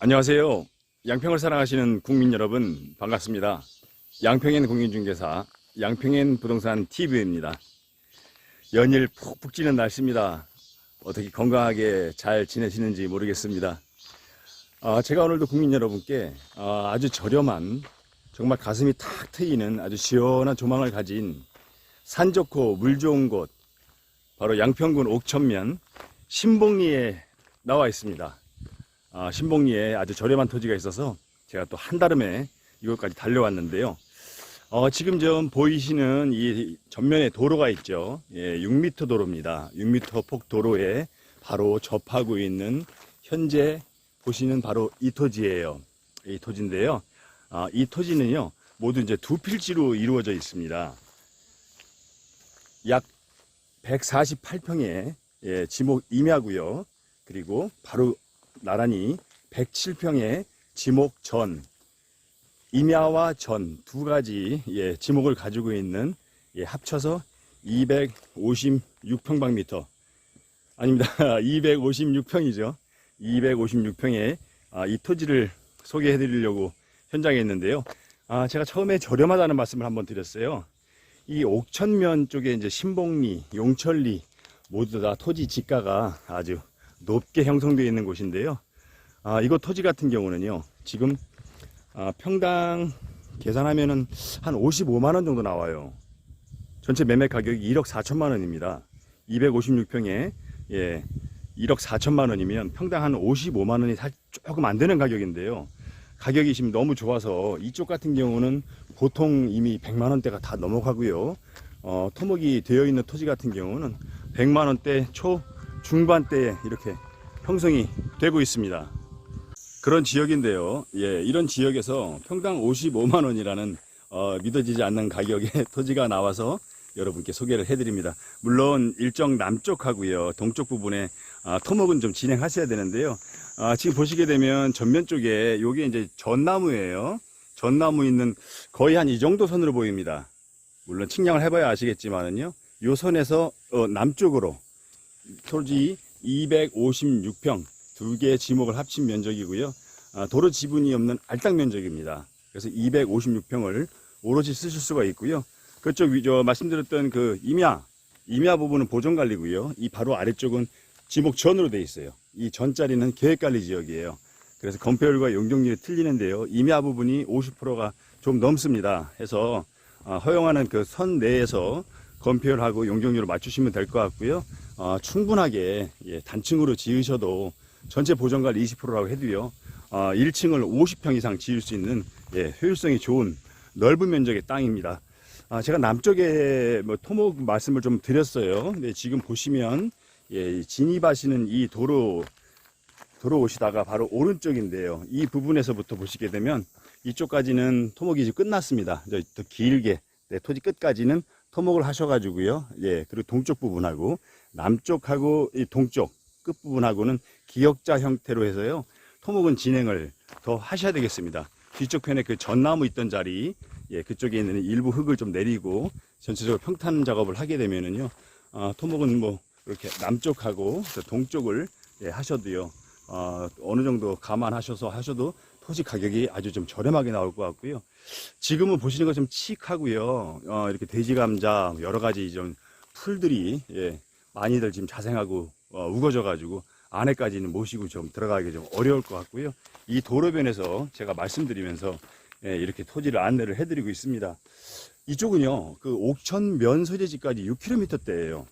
안녕하세요. 양평을 사랑하시는 국민 여러분 반갑습니다. 양평엔 공인중개사 양평엔 부동산 TV입니다. 연일 푹푹 찌는 날씨입니다. 어떻게 건강하게 잘 지내시는지 모르겠습니다. 아, 제가 오늘도 국민 여러분께 아, 아주 저렴한 정말 가슴이 탁 트이는 아주 시원한 조망을 가진 산 좋고 물 좋은 곳 바로 양평군 옥천면 신봉리에 나와 있습니다. 아, 신봉리에 아주 저렴한 토지가 있어서 제가 또 한달음에 이곳까지 달려왔는데요. 어, 지금 좀 보이시는 이 전면에 도로가 있죠. 예, 6m 도로입니다. 6m 폭 도로에 바로 접하고 있는 현재 보시는 바로 이 토지예요. 이 토지인데요. 아, 이 토지는요, 모두 이제 두 필지로 이루어져 있습니다. 약 148평의 예, 지목 임야고요. 그리고 바로 나란히 107평의 지목 전, 임야와 전 두 가지 예, 지목을 가지고 있는 예, 합쳐서 256평방미터 아닙니다. 256평이죠. 256평의 아, 이 토지를 소개해 드리려고 현장에 있는데요. 아, 제가 처음에 저렴하다는 말씀을 한번 드렸어요. 이 옥천면 쪽에 이제 신봉리, 용천리 모두 다 토지 지가가 아주 높게 형성되어 있는 곳인데요. 아, 이곳 토지 같은 경우는요, 지금 아, 평당 계산하면은 한 55만 원 정도 나와요. 전체 매매 가격이 1억 4천만 원입니다. 256평에 예, 1억 4천만 원이면 평당 한 55만 원이 살 조금 안 되는 가격인데요. 가격이 지금 너무 좋아서 이쪽 같은 경우는 보통 이미 100만 원대가 다 넘어가고요. 어, 토목이 되어 있는 토지 같은 경우는 100만 원대 초 중반대에 이렇게 형성이 되고 있습니다. 그런 지역인데요. 예, 이런 지역에서 평당 55만 원이라는 어, 믿어지지 않는 가격의 토지가 나와서 여러분께 소개를 해드립니다. 물론 일정 남쪽하고요, 동쪽 부분에 아, 토목은 좀 진행하셔야 되는데요. 아, 지금 보시게 되면 전면 쪽에 요게 이제 전나무예요. 전나무 있는 거의 한 이 정도 선으로 보입니다. 물론 측량을 해봐야 아시겠지만은요, 요 선에서 어, 남쪽으로 토지 256평 두 개의 지목을 합친 면적이고요. 아, 도로 지분이 없는 알딱 면적입니다. 그래서 256평을 오롯이 쓰실 수가 있고요. 그쪽 위, 저 말씀드렸던 그 임야, 임야 부분은 보존 관리고요. 이 바로 아래쪽은 지목 전으로 돼 있어요. 이 전자리는 계획 관리 지역이에요. 그래서 건폐율과 용적률이 틀리는데요. 임야 부분이 50%가 좀 넘습니다. 해서 아, 허용하는 그 선 내에서 건폐율하고 용적률을 맞추시면 될 것 같고요. 어, 충분하게 예, 단층으로 지으셔도 전체 보존관리 20%라고 해도요. 어, 1층을 50평 이상 지을 수 있는 예, 효율성이 좋은 넓은 면적의 땅입니다. 아, 제가 남쪽에 뭐 토목 말씀을 좀 드렸어요. 근데 지금 보시면 예, 진입하시는 이 도로 도로 오시다가 바로 오른쪽인데요. 이 부분에서부터 보시게 되면 이쪽까지는 토목이 끝났습니다. 더 길게 네, 토지 끝까지는 토목을 하셔가지고요. 예, 그리고 동쪽 부분하고 남쪽하고 이 동쪽 끝 부분하고는 기역자 형태로 해서요. 토목은 진행을 더 하셔야 되겠습니다. 뒤쪽 편에 그 전나무 있던 자리, 예, 그쪽에 있는 일부 흙을 좀 내리고 전체적으로 평탄 작업을 하게 되면은요, 아, 토목은 뭐 이렇게 남쪽하고 저 동쪽을 예, 하셔도요, 어, 어느 정도 감안하셔서 하셔도 토지 가격이 아주 좀 저렴하게 나올 것 같고요. 지금은 보시는 것처럼 칙하고요, 어, 이렇게 돼지 감자 여러 가지 좀 풀들이 예, 많이들 지금 자생하고 어, 우거져 가지고 안에까지는 모시고 좀 들어가기 좀 어려울 것 같고요. 이 도로변에서 제가 말씀드리면서 예, 이렇게 토지를 안내를 해드리고 있습니다. 이쪽은요, 그 옥천 면 소재지까지 6km대예요.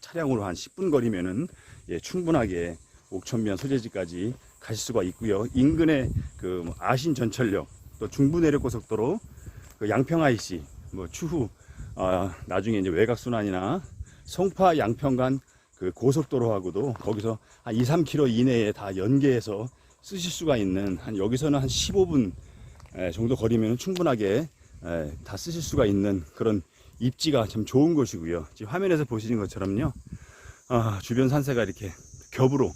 차량으로 한 10분 거리면은 예, 충분하게 옥천면 소재지까지 가실 수가 있고요. 인근에 그뭐 아신 전철역, 또 중부 내륙 고속도로, 그 양평 IC, 뭐 추후 아, 나중에 이제 외곽 순환이나 송파 양평 간 그 고속도로하고도 거기서 한 2, 3km 이내에 다 연계해서 쓰실 수가 있는 한 여기서는 한 15분 에, 정도 거리면 충분하게 에, 다 쓰실 수가 있는 그런 입지가 참 좋은 곳이고요. 지금 화면에서 보시는 것처럼요. 아, 주변 산세가 이렇게 겹으로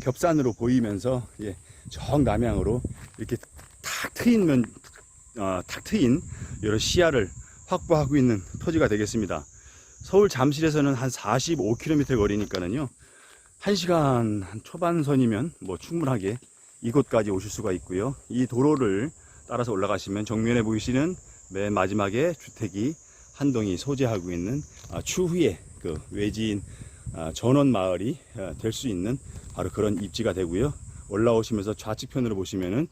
겹산으로 보이면서 예, 정 남향으로 이렇게 탁 트인 면, 어, 탁 트인 여러 시야를 확보하고 있는 토지가 되겠습니다. 서울 잠실에서는 한 45km 거리니까는요. 1시간 한 초반선이면 뭐 충분하게 이곳까지 오실 수가 있고요. 이 도로를 따라서 올라가시면 정면에 보이시는 맨 마지막에 주택이 한 동이 소재하고 있는 아, 추후에 그 외지인 아, 전원 마을이 될 수 있는 바로 그런 입지가 되고요. 올라오시면서 좌측편으로 보시면은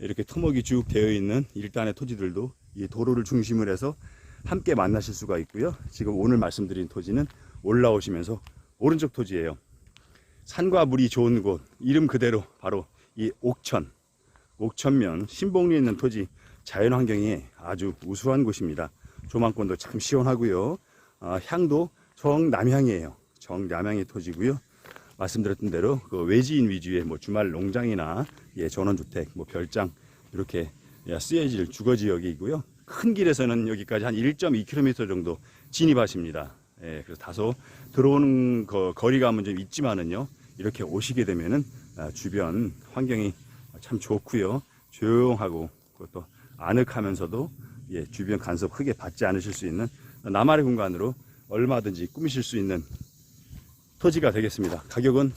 이렇게 토목이 쭉 되어 있는 일단의 토지들도 이 도로를 중심으로 해서 함께 만나실 수가 있고요. 지금 오늘 말씀드린 토지는 올라오시면서 오른쪽 토지예요. 산과 물이 좋은 곳, 이름 그대로 바로 이 옥천, 옥천면 신봉리에 있는 토지 자연 환경이 아주 우수한 곳입니다. 조망권도 참 시원하고요. 아, 향도 정남향이에요. 정남향의 토지고요. 말씀드렸던 대로 그 외지인 위주의 뭐 주말 농장이나 예, 전원주택, 뭐 별장 이렇게 예, 쓰여질 주거 지역이고요. 큰 길에서는 여기까지 한 1.2km 정도 진입하십니다. 예, 그래서 다소 들어오는 거, 거리감은 좀 있지만은요. 이렇게 오시게 되면은 아, 주변 환경이 참 좋고요. 조용하고 그것도 아늑하면서도 예, 주변 간섭 크게 받지 않으실 수 있는 나만의 공간으로 얼마든지 꾸미실 수 있는 토지가 되겠습니다. 가격은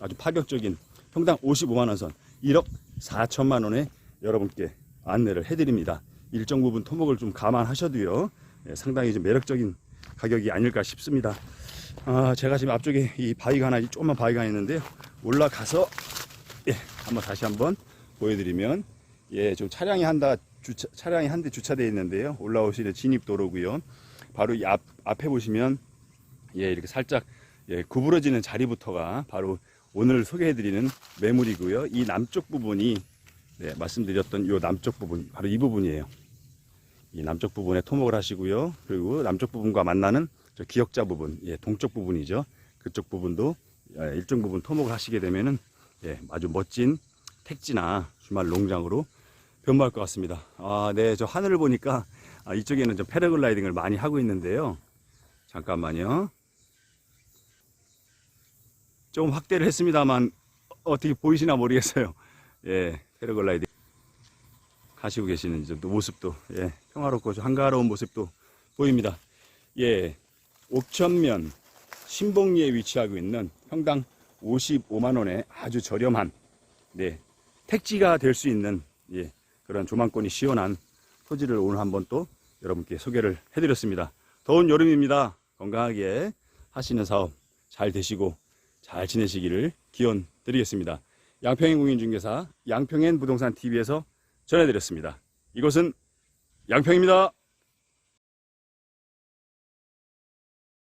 아주 파격적인 평당 55만 원 선 1억 4천만 원에 여러분께 안내를 해드립니다. 일정 부분 토목을 좀 감안하셔도요. 예, 상당히 좀 매력적인 가격이 아닐까 싶습니다. 아, 제가 지금 앞쪽에 이 바위가 하나, 조그만 바위가 있는데요. 올라가서 예, 한번 다시 한번 보여드리면 예, 좀 차량이 한다 주차, 차량이 한 대 주차되어 있는데요. 올라오시는 진입 도로고요. 바로 이 앞, 앞에 보시면 예, 이렇게 살짝 예, 구부러지는 자리부터가 바로 오늘 소개해드리는 매물이고요. 이 남쪽 부분이 네, 말씀드렸던 이 남쪽 부분, 바로 이 부분이에요. 이 남쪽 부분에 토목을 하시고요. 그리고 남쪽 부분과 만나는 저 기역자 부분, 예, 동쪽 부분이죠. 그쪽 부분도 예, 일정 부분 토목을 하시게 되면은 예, 아주 멋진 택지나 주말 농장으로 변모할 것 같습니다. 아, 네, 저 하늘을 보니까 아, 이쪽에는 좀 패러글라이딩을 많이 하고 있는데요. 잠깐만요. 좀 확대를 했습니다만 어떻게 보이시나 모르겠어요. 예, 패러글라이딩 하시고 계시는 모습도 예, 평화롭고 한가로운 모습도 보입니다. 예, 옥천면 신봉리에 위치하고 있는 평당 55만 원에 아주 저렴한 네, 택지가 될 수 있는 예, 그런 조망권이 시원한 토지를 오늘 한번 또 여러분께 소개를 해드렸습니다. 더운 여름입니다. 건강하게 하시는 사업 잘 되시고 잘 지내시기를 기원 드리겠습니다. 양평행 공인중개사 양평행 부동산 TV에서 전해드렸습니다. 이곳은 양평입니다.